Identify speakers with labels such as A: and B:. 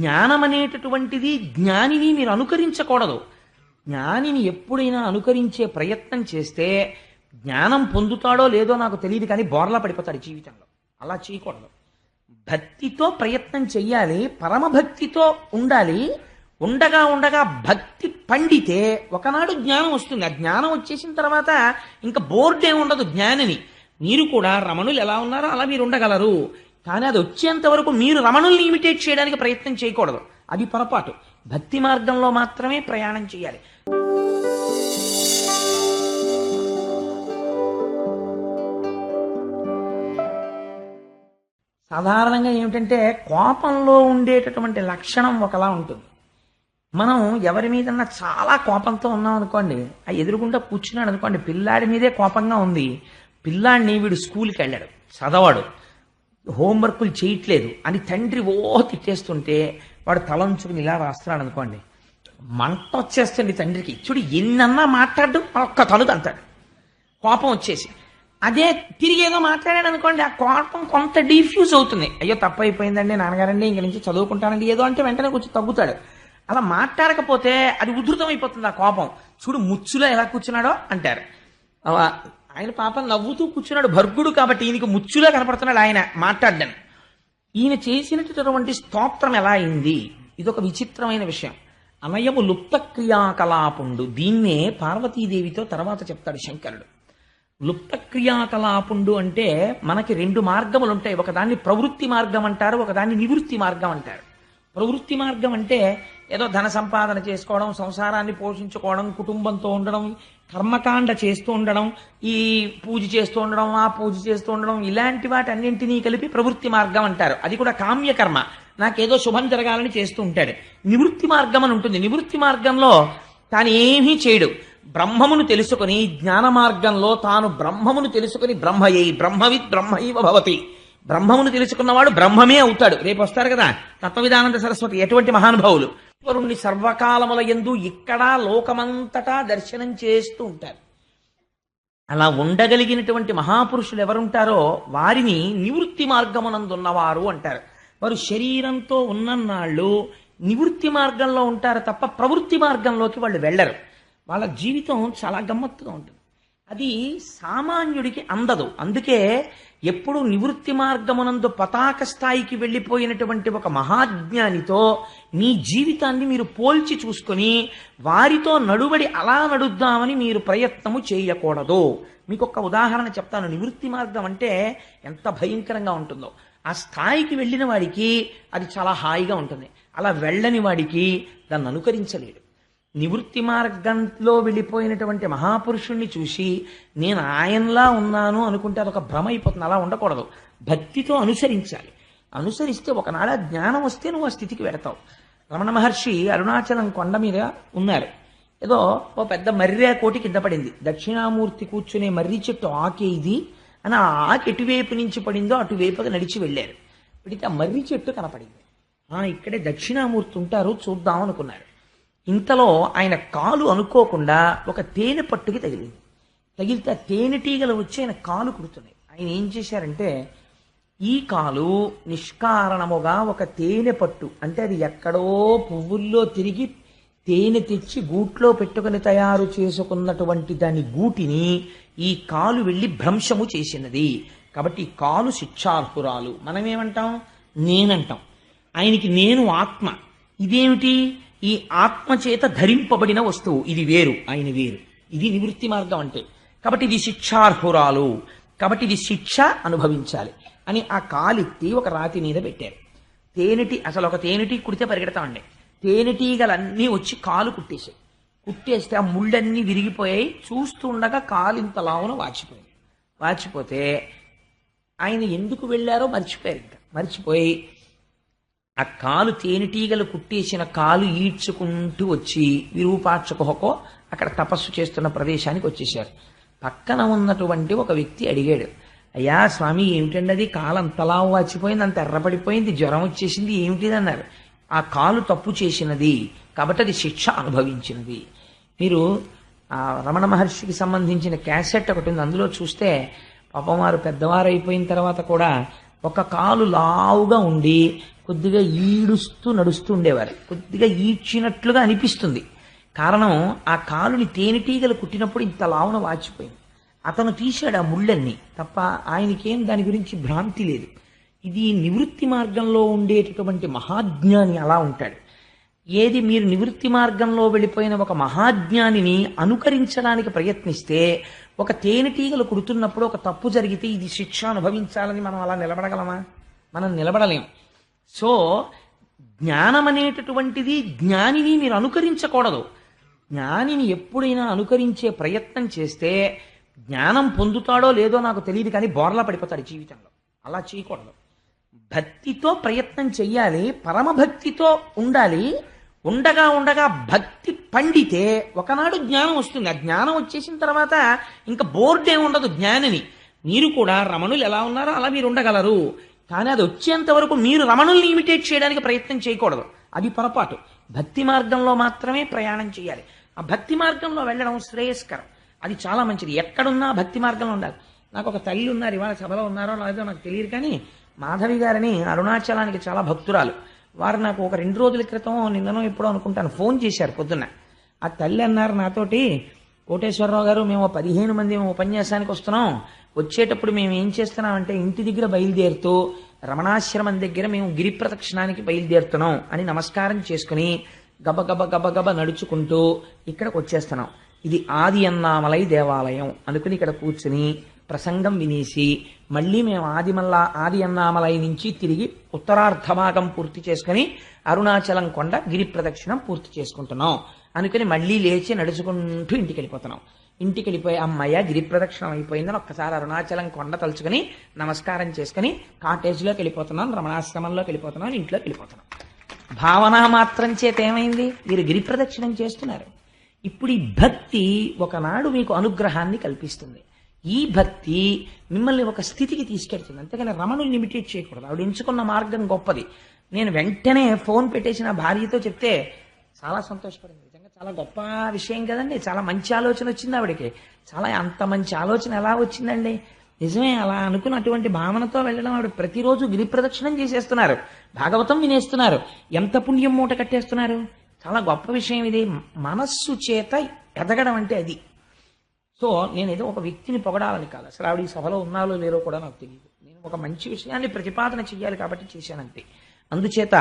A: జ్ఞానం అనేటటువంటిది జ్ఞానిని మీరు అనుకరించకూడదు. జ్ఞానిని ఎప్పుడైనా అనుకరించే ప్రయత్నం చేస్తే జ్ఞానం పొందుతాడో లేదో నాకు తెలియదు కానీ బోర్లా పడిపోతాడు జీవితంలో. అలా చేయకూడదు. భక్తితో ప్రయత్నం చెయ్యాలి పరమభక్తితో ఉండాలి. ఉండగా ఉండగా భక్తి పండితే ఒకనాడు జ్ఞానం వస్తుంది. ఆ జ్ఞానం వచ్చేసిన తర్వాత ఇంకా బోర్డే ఉండదు జ్ఞానిని. మీరు కూడా రమణులు ఎలా ఉన్నారో అలా మీరు ఉండగలరు. కానీ అది వచ్చేంత వరకు మీరు రమణుల్ని ఇమిటేట్ చేయడానికి ప్రయత్నం చేయకూడదు. అది పొరపాటు. భక్తి మార్గంలో మాత్రమే ప్రయాణం చేయాలి. సాధారణంగా ఏమిటంటే కోపంలో ఉండేటటువంటి లక్షణం ఒకలా ఉంటుంది. మనం ఎవరి మీదన్నా చాలా కోపంతో ఉన్నాం అనుకోండి ఆ ఎదురుకుండా కూర్చున్నాడు అనుకోండి పిల్లాడి మీదే కోపంగా ఉంది. పిల్లాడిని వీడు స్కూల్కి వెళ్ళాడు. చదవాడు. హోంవర్కులు చేయట్లేదు అని తండ్రి ఓ తిట్టేస్తుంటే వాడు తలంచుకుని ఇలా రాస్తున్నాడు అనుకోండి. మంట వచ్చేస్తుంది తండ్రికి. చూడు ఎన్నన్నా మాట్లాడు ఒక్క తలుదు అంటాడు కోపం వచ్చేసి. అదే తిరిగి ఏదో మాట్లాడాడు అనుకోండి ఆ కోపం కొంత డిఫ్యూజ్ అవుతుంది. అయ్యో తప్పు అయిపోయిందండి నాన్నగారండి ఇంక నుంచి చదువుకుంటానండి ఏదో అంటే వెంటనే కొంచెం తగ్గుతాడు. అలా మాట్లాడకపోతే అది ఉధృతం అయిపోతుంది ఆ కోపం. చూడు ముచ్చులో ఎలా కూర్చున్నాడో అంటారు. ఆయన పాపం నవ్వుతూ కూర్చున్నాడు. భర్గుడు కాబట్టి ఈయనకి ముచ్చులా కనపడుతున్నాడు ఆయన మాట్లాడ్డాను ఈయన చేసినటువంటి స్తోత్రం ఎలా అయింది? ఇదొక విచిత్రమైన విషయం. అనయము లుప్త క్రియాకలాపుండు దీన్నే పార్వతీదేవితో తర్వాత చెప్తాడు శంకరుడు. లుప్త క్రియాకలాపుండు అంటే మనకి రెండు మార్గములు ఉంటాయి ఒకదాన్ని ప్రవృత్తి మార్గం అంటారు ఒకదాన్ని నివృత్తి మార్గం అంటారు. ప్రవృత్తి మార్గం అంటే ఏదో ధన సంపాదన చేసుకోవడం సంసారాన్ని పోషించుకోవడం కుటుంబంతో ఉండడం కర్మకాండ చేస్తూ ఉండడం ఈ పూజ చేస్తూ ఉండడం ఆ పూజ చేస్తూ ఉండడం ఇలాంటి వాటన్నింటినీ కలిపి ప్రవృత్తి మార్గం అంటారు. అది కూడా కామ్యకర్మ. నాకేదో శుభం జరగాలని చేస్తూ ఉంటాడు. నివృత్తి మార్గం అని ఉంటుంది. నివృత్తి మార్గంలో తాను ఏమీ చేయడు. బ్రహ్మమును తెలుసుకొని జ్ఞాన మార్గంలో తాను బ్రహ్మమును తెలుసుకొని బ్రహ్మయ్యి బ్రహ్మవిత్ బ్రహ్మైవ భవతి. బ్రహ్మమును తెలుసుకున్నవాడు బ్రహ్మమే అవుతాడు. రేపు వస్తారు కదా. తత్వవిధానంద సరస్వతి ఎటువంటి మహానుభావులు? ఈశ్వరుణ్ణి సర్వకాలముల ఎందు ఇక్కడ లోకమంతటా దర్శనం చేస్తూ ఉంటారు. అలా ఉండగలిగినటువంటి మహాపురుషులు ఎవరుంటారో వారిని నివృత్తి మార్గమునందున్నవారు అంటారు. వారు శరీరంతో ఉన్నన్నాళ్ళు నివృత్తి మార్గంలో ఉంటారు తప్ప ప్రవృత్తి మార్గంలోకి వాళ్ళు వెళ్ళరు. వాళ్ళ జీవితం చాలా గమ్మత్తుగా ఉంటుంది. అది సామాన్యుడికి అందదు. అందుకే ఎప్పుడు నివృత్తి మార్గమునందు పతాక స్థాయికి వెళ్ళిపోయినటువంటి ఒక మహాజ్ఞానితో మీ జీవితాన్ని మీరు పోల్చి చూసుకొని వారితో నడుబడి అలా నడుద్దామని మీరు ప్రయత్నము చేయకూడదు. మీకు ఒక ఉదాహరణ చెప్తాను. నివృత్తి మార్గం అంటే ఎంత భయంకరంగా ఉంటుందో. ఆ స్థాయికి వెళ్ళిన వాడికి అది చాలా హాయిగా ఉంటుంది. అలా వెళ్ళని వాడికి దాన్ని అనుకరించలేడు. నివృత్తి మార్గంలో వెళ్ళిపోయినటువంటి మహాపురుషుణ్ణి చూసి నేను ఆయనలా ఉన్నాను అనుకుంటే అదొక భ్రమ అయిపోతుంది. అలా ఉండకూడదు. భక్తితో అనుసరించాలి. అనుసరిస్తే ఒకనాడ జ్ఞానం వస్తే నువ్వు ఆ స్థితికి వెడతావు రమణ మహర్షి అరుణాచలం కొండ మీద ఉన్నారు. ఏదో ఓ పెద్ద మర్రి కోటి కింద పడింది. దక్షిణామూర్తి కూర్చునే మర్రి చెట్టు ఆకే ఇది అని ఆ ఆకి ఎటువైపు నుంచి పడిందో అటువైపుగా నడిచి వెళ్ళారు. పెడితే ఆ మర్రి చెట్టు కనపడింది. ఆ ఇక్కడే దక్షిణామూర్తి ఉంటారు చూద్దాం అనుకున్నారు. ఇంతలో ఆయన కాలు అనుకోకుండా ఒక తేనె పట్టుకి తగిలింది. తగిలితే ఆ తేనెటీగలు వచ్చి ఆయన కాలు కుడుతున్నాయి. ఆయన ఏం చేశారంటే ఈ కాలు నిష్కారణముగా ఒక తేనె పట్టు అంటే అది ఎక్కడో పువ్వుల్లో తిరిగి తేనె తెచ్చి గూట్లో పెట్టుకుని తయారు చేసుకున్నటువంటి దాని గూటిని ఈ కాలు వెళ్ళి భ్రంశము చేసినది. కాబట్టి ఈ కాలు శిక్షార్హురాలు. మనమేమంటాం? నేనంటాం. ఆయనకి నేను ఆత్మ. ఇదేమిటి? ఈ ఆత్మచేత ధరింపబడిన వస్తువు. ఇది వేరు ఆయన వేరు. ఇది నివృత్తి మార్గం అంటే. కాబట్టి ఇది శిక్షార్హురాలు. కాబట్టి ఇది శిక్ష అనుభవించాలి అని ఆ కాలిత్తి ఒక రాతి మీద పెట్టారు. తేనెటి అసలు ఒక తేనెటి కుడితే పరిగెడతామండి తేనెటీగలన్నీ వచ్చి కాలు కుట్టేశాయి. కుట్టేస్తే ఆ ముళ్ళన్నీ విరిగిపోయాయి. చూస్తుండగా కాలు ఇంత లావున వాచిపోయింది. వాచిపోతే ఆయన ఎందుకు వెళ్ళారో మర్చిపోయారు ఇంకా. మర్చిపోయి ఆ కాలు తేనెటీగలు కుట్టేసిన కాలు ఈడ్చుకుంటూ వచ్చి విరూపాక్ష అక్కడ తపస్సు చేస్తున్న ప్రదేశానికి వచ్చేసారు పక్కన ఉన్నటువంటి ఒక వ్యక్తి అడిగాడు అయ్యా స్వామి ఏమిటండి అది కాలు అంతలా వాచిపోయింది అంత ఎర్రపడిపోయింది జ్వరం వచ్చేసింది ఏమిటిది అన్నారు ఆ కాలు తప్పు చేసినది కాబట్టి అది శిక్ష అనుభవించినది మీరు ఆ రమణ మహర్షికి సంబంధించిన క్యాసెట్ ఒకటి ఉంది అందులో చూస్తే పాపం వారు పెద్దవారు అయిపోయిన తర్వాత కూడా ఒక కాలు లావుగా ఉండి కొద్దిగా ఈడుస్తూ నడుస్తూ ఉండేవారు. కొద్దిగా ఈడ్చినట్లుగా అనిపిస్తుంది. కారణం ఆ కాలుని తేనెటీగలు కుట్టినప్పుడు ఇంత లావున వాచిపోయింది. అతను తీశాడు ఆ ముళ్ళన్ని. తప్ప ఆయనకేం దాని గురించి భ్రాంతి లేదు. ఇది నివృత్తి మార్గంలో ఉండేటటువంటి మహాజ్ఞాని అలా ఉంటాడు. ఏది మీరు నివృత్తి మార్గంలో వెళ్ళిపోయిన ఒక మహాజ్ఞానిని అనుకరించడానికి ప్రయత్నిస్తే ఒక తేనెటీగలు కుడుతున్నప్పుడు ఒక తప్పు జరిగితే ఇది శిక్ష అనుభవించాలని మనం అలా నిలబడగలమా? మనం నిలబడలేం. సో జ్ఞానం అనేటటువంటిది జ్ఞానిని మీరు అనుకరించకూడదు. జ్ఞానిని ఎప్పుడైనా అనుకరించే ప్రయత్నం చేస్తే జ్ఞానం పొందుతాడో లేదో నాకు తెలియదు కానీ బోర్లా పడిపోతాడు జీవితంలో. అలా చేయకూడదు. భక్తితో ప్రయత్నం చెయ్యాలి పరమభక్తితో ఉండాలి ఉండగా ఉండగా భక్తి పండితే ఒకనాడు జ్ఞానం వస్తుంది. ఆ జ్ఞానం వచ్చేసిన తర్వాత ఇంకా బోర్డే ఉండదు జ్ఞానిని. మీరు కూడా రమణులు ఎలా ఉన్నారో అలా మీరు ఉండగలరు. కానీ అది వచ్చేంత వరకు మీరు రమణుల్ని ఇమిటేట్ చేయడానికి ప్రయత్నం చేయకూడదు. అది పొరపాటు. భక్తి మార్గంలో మాత్రమే ప్రయాణం చేయాలి. ఆ భక్తి మార్గంలో వెళ్ళడం శ్రేయస్కరం. అది చాలా మంచిది. ఎక్కడున్నా భక్తి మార్గంలో ఉండాలి. నాకు ఒక తల్లి ఉన్నారు ఇవాళ సభలో ఉన్నారో లేదో నాకు తెలియదు కానీ మాధవి గారిని అరుణాచలానికి చాలా భక్తురాలు. వారు నాకు ఒక రెండు రోజుల క్రితం నిన్ననో ఎప్పుడో అనుకుంటాను ఫోన్ చేశారు పొద్దున్న. ఆ తల్లి అన్నారు నాతోటి కోటేశ్వరరావు గారు మేము పదిహేను మంది మేము ఉపన్యాసానికి వస్తున్నాం. వచ్చేటప్పుడు మేము ఏం చేస్తున్నామంటే ఇంటి దగ్గర బయలుదేరుతూ రమణాశ్రమం దగ్గర మేము గిరి ప్రదక్షిణానికి బయలుదేరుతున్నాం అని నమస్కారం చేసుకుని గబగబ గబగబ నడుచుకుంటూ ఇక్కడికి వచ్చేస్తున్నాం. ఇది ఆది అన్నామలై దేవాలయం అనుకుని ఇక్కడ కూర్చుని ప్రసంగం వినేసి మళ్ళీ మేము ఆదిమల్లా ఆది అన్నామలై నుంచి తిరిగి ఉత్తరార్ధభాగం పూర్తి చేసుకుని అరుణాచలం కొండ గిరి ప్రదక్షిణం పూర్తి చేసుకుంటున్నాం. అనుకుని మళ్ళీ లేచి నడుచుకుంటూ ఇంటికి వెళ్ళిపోతున్నాం ఇంటికి వెళ్ళిపోయి అమ్మయ్య గిరి ప్రదక్షిణం అయిపోయిందని ఒక్కసారి అరుణాచలం కొండ తలుచుకుని నమస్కారం చేసుకుని కాటేజ్లోకి వెళ్ళిపోతున్నాం రమణాశ్రమంలోకి వెళ్ళిపోతున్నాం ఇంట్లోకి వెళ్ళిపోతున్నాం. భావన మాత్రం చేత ఏమైంది? మీరు గిరి ప్రదక్షిణం చేస్తున్నారు. ఇప్పుడు ఈ భక్తి ఒకనాడు మీకు అనుగ్రహాన్ని కల్పిస్తుంది. ఈ భక్తి మిమ్మల్ని ఒక స్థితికి తీసుకెళ్తుంది. అంతేగాని రమణుల్ని ఇమిటేట్ చేయకూడదు. ఆవిడ ఎంచుకున్న మార్గం గొప్పది. నేను వెంటనే ఫోన్ పెట్టేసి నా భార్యతో చెప్తే చాలా సంతోషపడింది. నిజంగా చాలా గొప్ప విషయం కదండి. చాలా మంచి ఆలోచన వచ్చింది ఆవిడకి. చాలా అంత మంచి ఆలోచన ఎలా వచ్చిందండి? నిజమే అలా అనుకున్నటువంటి భావనతో వెళ్ళడం ఆవిడ ప్రతిరోజు గిరి ప్రదక్షిణం చేసేస్తున్నారు. భాగవతం వినేస్తున్నారు. ఎంత పుణ్యం మూట కట్టేస్తున్నారు? చాలా గొప్ప విషయం ఇది. మనస్సు చేత ఎదగడం అంటే అది. సో నేను ఏదో ఒక వ్యక్తిని పొగడాలని కాదు. అసలు ఆవిడ ఈ సభలో ఉన్నాలో లేరో కూడా నాకు తెలియదు నేను ఒక మంచి విషయాన్ని ప్రతిపాదన చేయాలి కాబట్టి చేశానంతే. అందుచేత